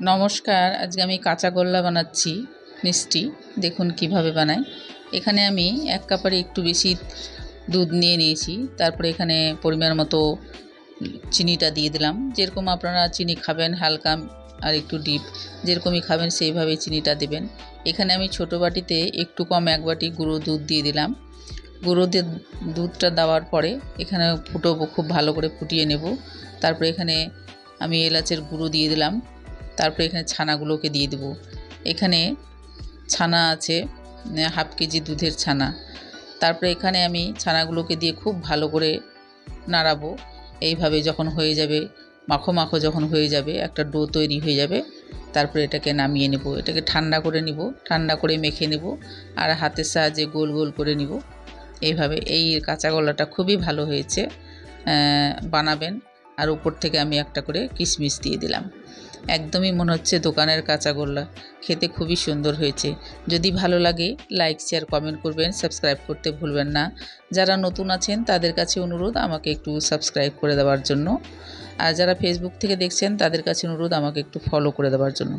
নমস্কার, আজকে আমি কাঁচা গোল্লা বানাচ্ছি, মিষ্টি। দেখুন কীভাবে বানাই। এখানে আমি এক কাপারে একটু বেশি দুধ নিয়ে নিয়েছি, তারপরে এখানে পরিমাণ মতো চিনিটা দিয়ে দিলাম। যেরকম আপনারা চিনি খাবেন, হালকা আর একটু ডিপ, যেরকমই খাবেন সেইভাবে চিনিটা দেবেন। এখানে আমি ছোটো বাটিতে একটু কম, এক বাটি গুঁড়ো দুধ দিয়ে দিলাম। গুঁড়ো দিয়ে দুধটা দেওয়ার পরে এখানে ফুটোবো, খুব ভালো করে ফুটিয়ে নেব। তারপরে এখানে আমি এলাচের গুঁড়ো দিয়ে দিলাম। তারপরে এখানে ছানাগুলোকে দিয়ে দেবো। এখানে ছানা আছে হাফ কেজি দুধের ছানা। তারপরে এখানে আমি ছানাগুলোকে দিয়ে খুব ভালো করে নাড়াবো। এইভাবে যখন হয়ে যাবে, মাখো মাখো যখন হয়ে যাবে, একটা ডো তৈরি হয়ে যাবে, তারপরে এটাকে নামিয়ে নেব। এটাকে ঠান্ডা করে নিব, ঠান্ডা করে মেখে নেব আর হাতের সাহায্যে গোল গোল করে নিব। এইভাবে এই কাঁচা গলাটা খুবই ভালো হয়েছে বানাবেন। আর উপর থেকে আমি একটা করে কিশমিশ দিয়ে দিলাম। একদমই মনে হচ্ছে দোকানের কাঁচাগোল্লা। খেতে খুবই সুন্দর হয়েছে। যদি ভালো লাগে লাইক শেয়ার কমেন্ট করবেন সাবস্ক্রাইব করতে ভুলবেন না। যারা নতুন আছেন, তাদের কাছে অনুরোধ আমাকে একটু সাবস্ক্রাইব করে দেওয়ার জন্য। আর যারা ফেসবুক থেকে দেখছেন, তাদের কাছে অনুরোধ আমাকে একটু ফলো করে দেওয়ার জন্য।